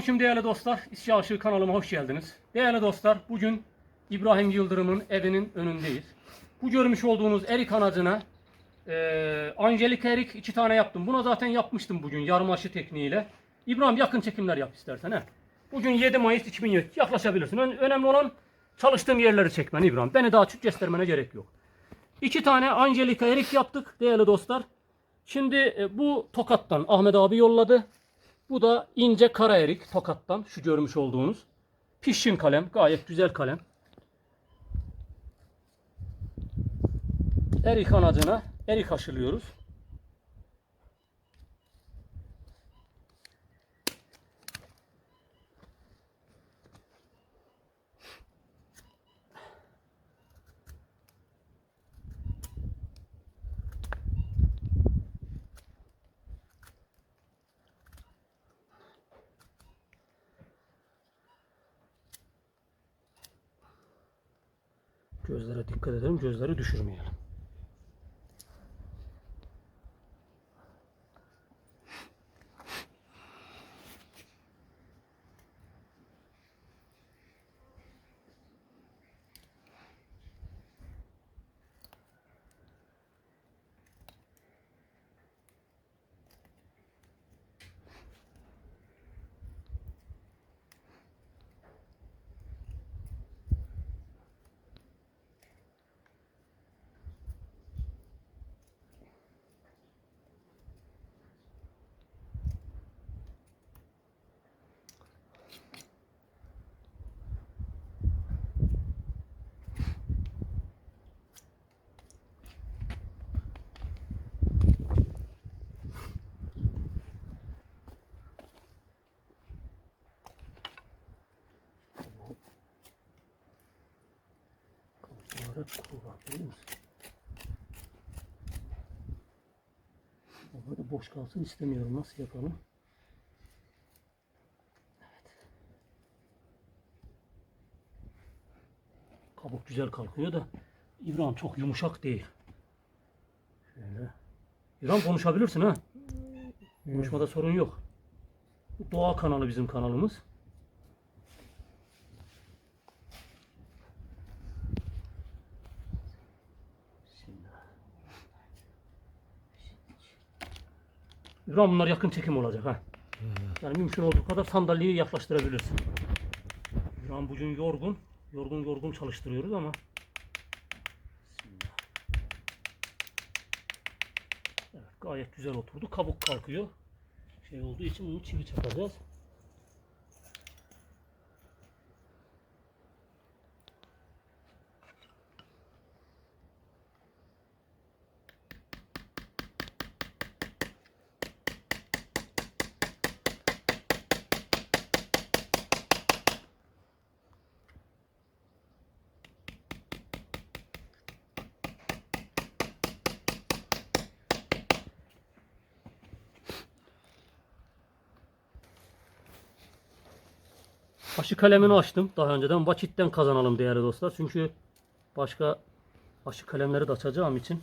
Selamünaleyküm değerli dostlar. İsya Aşığı kanalıma hoş geldiniz. Değerli dostlar, bugün İbrahim Yıldırım'ın evinin önündeyiz. Bu görmüş olduğunuz erik anacına eee Angelik erik iki tane yaptım. Buna zaten yapmıştım bugün yarım aşı tekniğiyle. İbrahim yakın çekimler yap istersen. He. Bugün 7 Mayıs 2020 yaklaşabilirsin. Ön- önemli olan çalıştığım yerleri çekmen İbrahim. Beni daha çok göstermene gerek yok. İki tane Angelika erik yaptık değerli dostlar. Şimdi e, bu Tokat'tan Ahmet abi yolladı. Bu da ince kara erik Tokat'tan şu görmüş olduğunuz. Pişkin kalem gayet güzel kalem. Erik anacına erik aşılıyoruz. Gözlere dikkat edelim gözleri düşürmeyelim. Kapılara kuru var boş kalsın istemiyorum. Nasıl yapalım? Evet. Kabuk güzel kalkıyor da İbrahim çok yumuşak değil. Şöyle. İbrahim konuşabilirsin ha. Konuşmada sorun yok. Doğa kanalı bizim kanalımız. İbrahim bunlar yakın çekim olacak ha. Yani mümkün olduğu kadar sandalyeyi yaklaştırabilirsin. İbrahim bugün yorgun. Yorgun yorgun çalıştırıyoruz ama. Evet gayet güzel oturdu. Kabuk kalkıyor. Şey olduğu için bunu çivi çakacağız. Aşı kalemini açtım daha önceden. Vakitten kazanalım değerli dostlar. Çünkü başka aşı kalemleri de açacağım için.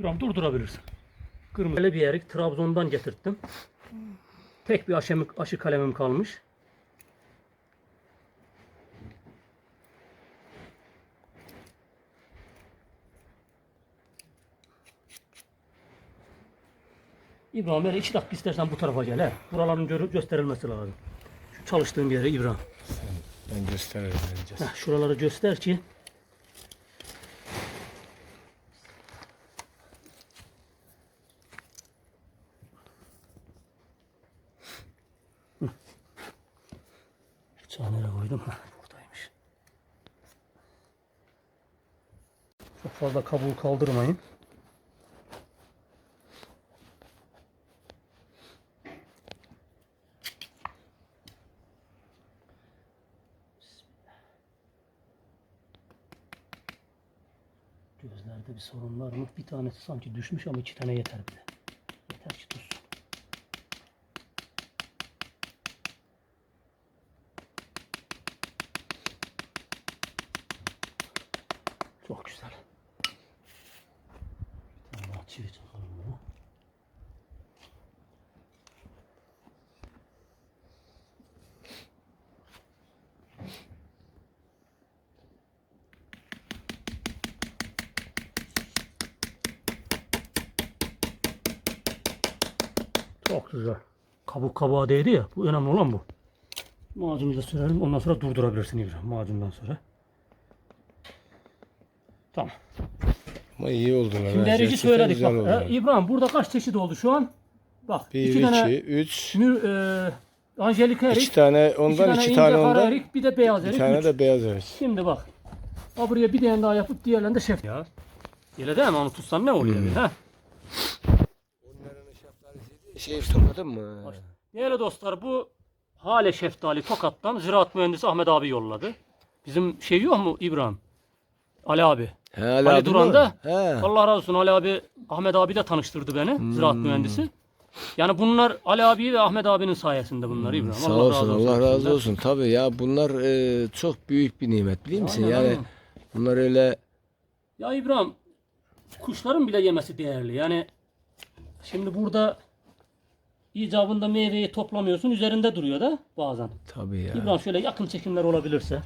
İbrahim durdurabilirsin. Kırmızı Böyle bir erik Trabzon'dan getirttim. Tek bir aşı, aşı kalemim kalmış. İbrahim böyle iki dakika istersen bu tarafa gel he. Buraların görüp gösterilmesi lazım. Şu çalıştığım yere İbrahim. Ben gösteririm bence. Heh, şuraları göster ki Çok fazla kabuğu kaldırmayın. Gözlerde bir sorun var mı? Bir tanesi sanki düşmüş ama iki tane yeter bile. Yeter ki dursun. Çok güzel. Çivi çakalım buna. Çok güzel. Kabuk kabuğa değdi ya. Bu önemli olan bu. Macunu da sürelim. Ondan sonra durdurabilirsin İbrahim. Macundan sonra. Tamam. Ama iyi oldular. Şimdi söyledik. Bak, oldular. e, İbrahim burada kaç çeşit oldu şu an? Bak 1, iki 2, tane 3. mür, e, Angelika erik, İki tane iki ondan, tane iki ince tane kara ondan. erik, bir de beyaz Bir erik. tane üç. de beyaz erik. Şimdi bak. Ha buraya bir tane daha yapıp diğerlerini de şef. Ya. Öyle değil mi? Onu tutsan ne oluyor? Hmm. Ha? Şey topladın mı? Değerli dostlar bu Hale Şeftali Tokat'tan ziraat mühendisi Ahmet abi yolladı. Bizim şey yok mu İbrahim? Ali abi. He, Ali abi Duran mi? da He. Allah razı olsun Ali abi Ahmet abi de tanıştırdı beni ziraat Hmm. mühendisi. Yani bunlar Ali abi ve Ahmet abinin sayesinde bunlar İbrahim. Hmm, Sağ olsun, Allah razı olsun. Tabii ya bunlar e, çok büyük bir nimet biliyor musun? Aynen, yani aynen. bunlar öyle Ya İbrahim kuşların bile yemesi değerli. Yani şimdi burada icabında meyveyi toplamıyorsun üzerinde duruyor da bazen. tabii ya. İbrahim şöyle yakın çekimler olabilirse.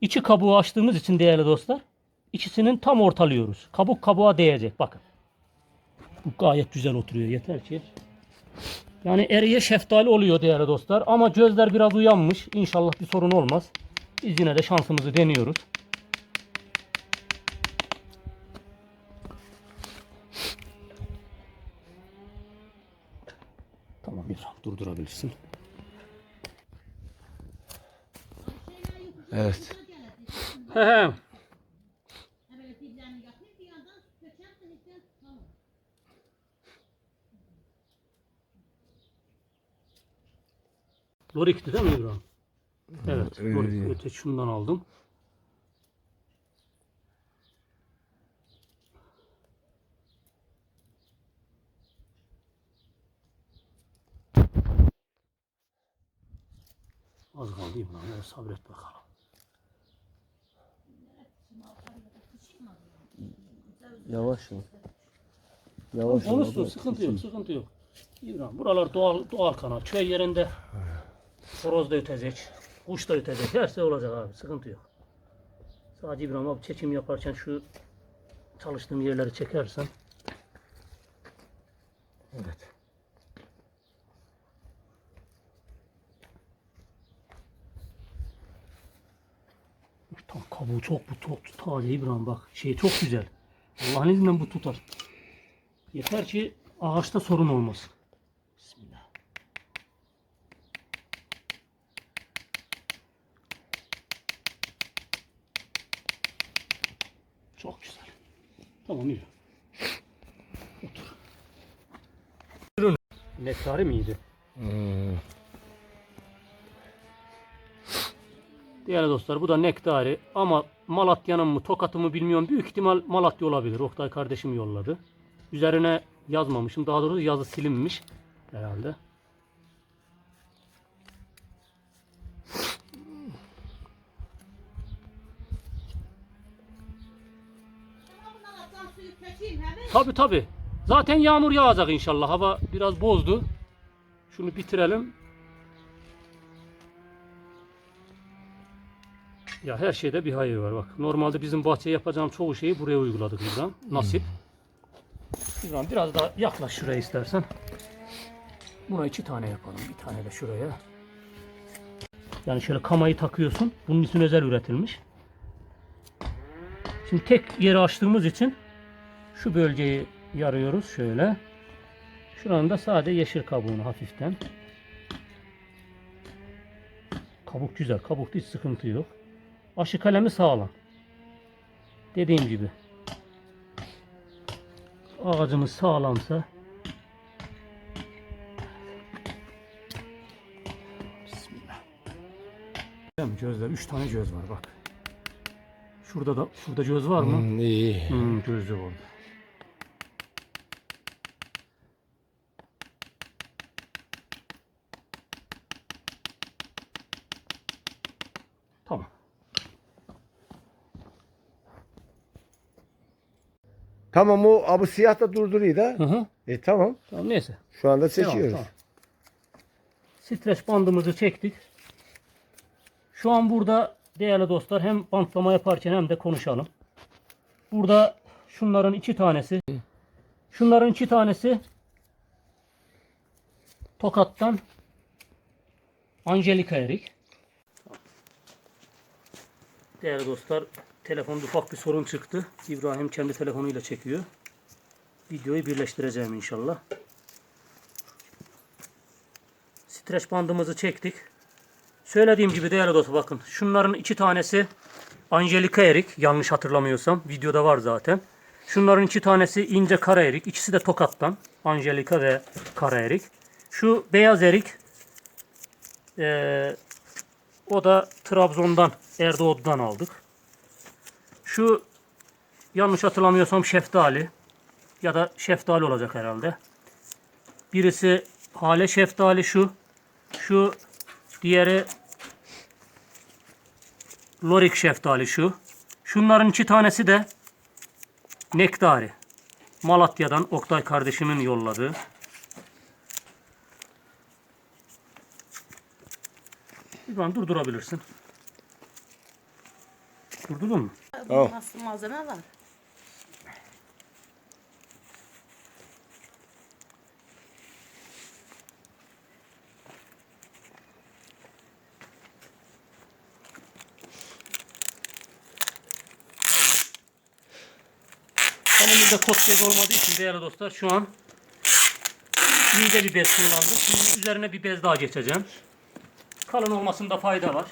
İçi kabuğu açtığımız için değerli dostlar. ikisinin tam ortalıyoruz. Kabuk kabuğa değecek bakın. Bu gayet güzel oturuyor yeter ki. Yani eriye şeftali oluyor değerli dostlar. Ama gözler biraz uyanmış. İnşallah bir sorun olmaz. Biz yine de şansımızı deniyoruz. Tamam İbrahim durdurabilirsin. Evet. He. Lorik'ti değil mi İbrahim? Evet. öyle Lorik. Öte şundan aldım. Az kaldı İbrahim. Sabret bakalım. Yavaş ol. Yavaş ol. Konuşsun. Sıkıntı yok. Sıkıntı yok. İbrahim buralar doğal, doğal kanal. Köy yerinde horoz da ötecek. Kuş da ötecek. Her şey olacak abi. Sıkıntı yok. Sadece İbrahim abi çekim yaparken şu çalıştığım yerleri çekersen. Evet. Kabuğu çok bu çok taze İbrahim bak. Şey çok güzel. Allah'ın izniyle bu tutar. Yeter ki ağaçta sorun olmasın. Bismillah. Çok güzel. Tamam yürü. Otur. Ürün. Nektarı mıydı? Hmm. Değerli dostlar bu da nektari ama Malatya'nın mı Tokat'ı mı bilmiyorum. Büyük ihtimal Malatya olabilir. Oktay kardeşim yolladı. Üzerine yazmamışım. Daha doğrusu yazı silinmiş herhalde. Tabi tabi. Zaten yağmur yağacak inşallah. Hava biraz bozdu. Şunu bitirelim. Ya her şeyde bir hayır var bak. Normalde bizim bahçeye yapacağım çoğu şeyi buraya uyguladık İbrahim. Nasip. İbrahim biraz daha yaklaş şuraya istersen. Buna iki tane yapalım. Bir tane de şuraya. Yani şöyle kamayı takıyorsun. Bunun için özel üretilmiş. Şimdi tek yeri açtığımız için şu bölgeyi yarıyoruz şöyle. Şuranın da sadece yeşil kabuğunu hafiften. Kabuk güzel. Kabukta hiç sıkıntı yok. Aşı kalemi sağlam. Dediğim gibi. Ağacımız sağlamsa Bismillah. Gözler. Üç tane göz var bak. Şurada da şurada göz var mı? Hmm, iyi. Hmm, gözü orada. Tamam o abu siyah da durduruyor da. Hı hı. E tamam. Tamam neyse. Şu anda seçiyoruz. tamam. Streç bandımızı çektik. Şu an burada değerli dostlar hem bantlama yaparken hem de konuşalım. Burada şunların iki tanesi şunların iki tanesi Tokat'tan Angelika Erik. Değerli dostlar telefonda ufak bir sorun çıktı. İbrahim kendi telefonuyla çekiyor. Videoyu birleştireceğim inşallah. Streç bandımızı çektik. Söylediğim gibi değerli dostlar bakın. Şunların iki tanesi Angelika erik. Yanlış hatırlamıyorsam. Videoda var zaten. Şunların iki tanesi ince kara erik. İkisi de Tokat'tan. Angelika ve kara erik. Şu beyaz erik eee, o da Trabzon'dan Erdoğdu'dan aldık. Şu yanlış hatırlamıyorsam şeftali ya da şeftali olacak herhalde. Birisi hale şeftali şu. Şu diğeri lorik şeftali şu. Şunların iki tanesi de nektari. Malatya'dan Oktay kardeşimin yolladığı. İbrahim durdurabilirsin. Durdurdun mu? Tamam. Nasıl malzeme var? Elimizde kot bez olmadığı için değerli dostlar şu an ince bir bez kullandım. Şimdi üzerine bir bez daha geçeceğim. Kalın olmasında fayda var.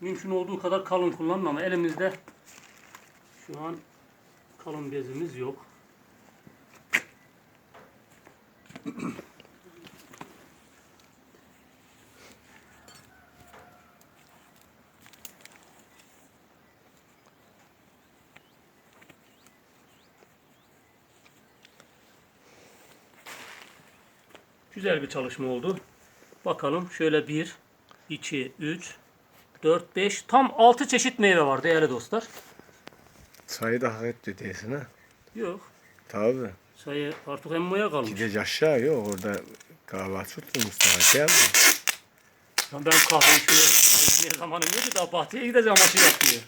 Mümkün olduğu kadar kalın kullanın ama elimizde şu an kalın bezimiz yok. Güzel bir çalışma oldu. Bakalım şöyle 1, 2, 3, 4, 5 tam 6 çeşit meyve var değerli dostlar. Sayı da hak etti diyorsun ha. Yok. Tabii. Sayı artık emmoya kalmış. Gideceğiz aşağı yok orada kahvaltı tuttu Mustafa. Ya ben kahve içmeye, içmeye zamanım yok ki daha bahçeye gideceğim aşı yapmıyor.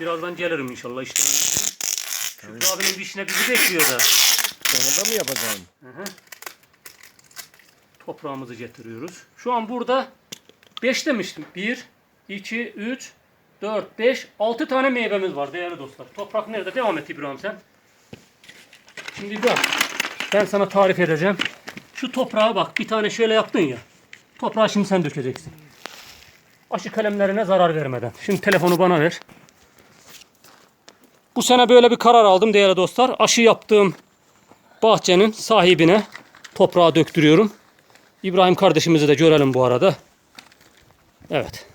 Birazdan gelirim inşallah işte. Şükrü abinin dişine bizi bekliyor da. Sonra da mı yapacağım? Toprağımızı getiriyoruz. Şu an burada 5 demiştim. 1, 2, 3, 4, 5, 6 tane meyvemiz var değerli dostlar. Toprak nerede? Devam et İbrahim sen. Şimdi İbrahim ben sana tarif edeceğim. Şu toprağa bak bir tane şöyle yaptın ya. Toprağı şimdi sen dökeceksin. Aşı kalemlerine zarar vermeden. Şimdi telefonu bana ver. Bu sene böyle bir karar aldım değerli dostlar. Aşı yaptığım bahçenin sahibine toprağı döktürüyorum. İbrahim kardeşimizi de görelim bu arada. Evet.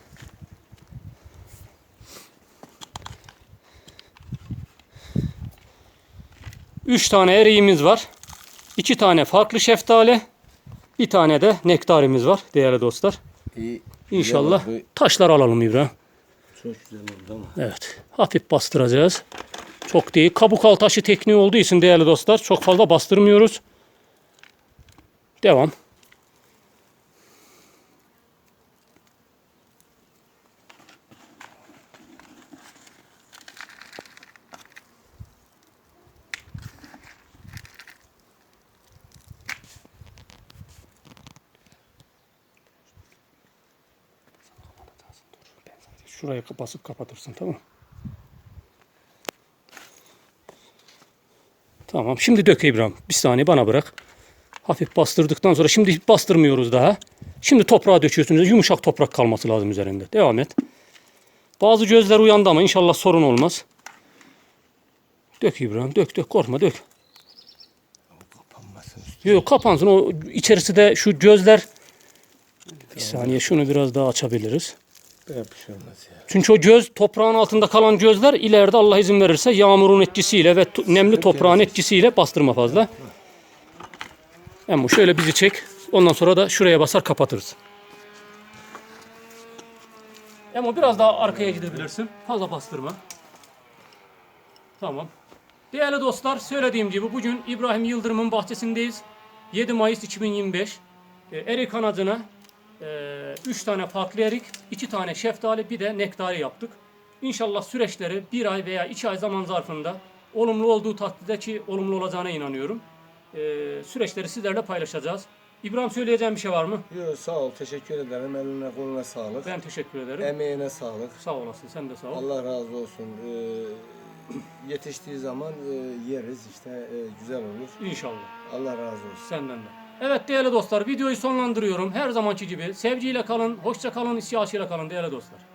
Üç tane eriğimiz var. İki tane farklı şeftali. Bir tane de nektarimiz var değerli dostlar. İyi. İnşallah Güzel oldu. taşlar alalım İbrahim. Çok güzel oldu ama. Evet. Hafif bastıracağız. Çok değil. Kabuk al taşı tekniği olduğu için değerli dostlar çok fazla bastırmıyoruz. Devam. Şuraya basıp kapatırsın tamam? Tamam. Şimdi dök İbrahim. Bir saniye bana bırak. Hafif bastırdıktan sonra şimdi bastırmıyoruz daha. Şimdi toprağa döküyorsunuz. Yumuşak toprak kalması lazım üzerinde. Devam et. Bazı gözler uyandı ama inşallah sorun olmaz. Dök İbrahim. Dök dök korkma dök. Kapanmasın. Yok, kapansın. O içerisi de şu gözler bir saniye şunu biraz daha açabiliriz. Bir şey olmaz ya. Çünkü o göz toprağın altında kalan gözler ileride Allah izin verirse yağmurun etkisiyle ve nemli toprağın etkisiyle bastırma fazla. Ama şöyle bizi çek. Ondan sonra da şuraya basar kapatırız. Ama biraz daha arkaya gidebilirsin. Fazla bastırma. Tamam. Değerli dostlar söylediğim gibi bugün İbrahim Yıldırım'ın bahçesindeyiz. 7 Mayıs 2025. Ee, erik anacına 3 tane farklı erik, 2 tane şeftali, bir de nektari yaptık. İnşallah süreçleri bir ay veya 2 ay zaman zarfında olumlu olduğu takdirde ki olumlu olacağına inanıyorum. Ee, süreçleri sizlerle paylaşacağız. İbrahim söyleyeceğim bir şey var mı? Yo, sağ ol. Teşekkür ederim. Eline koluna sağlık. Ben teşekkür ederim. Emeğine sağlık. Sağ olasın, sen de sağ ol. Allah razı olsun. Ee, yetiştiği zaman e, yeriz işte e, güzel olur. İnşallah. Allah razı olsun. Senden de. Evet değerli dostlar videoyu sonlandırıyorum. Her zamanki gibi sevgiyle kalın, hoşça kalın, siyasetle kalın değerli dostlar.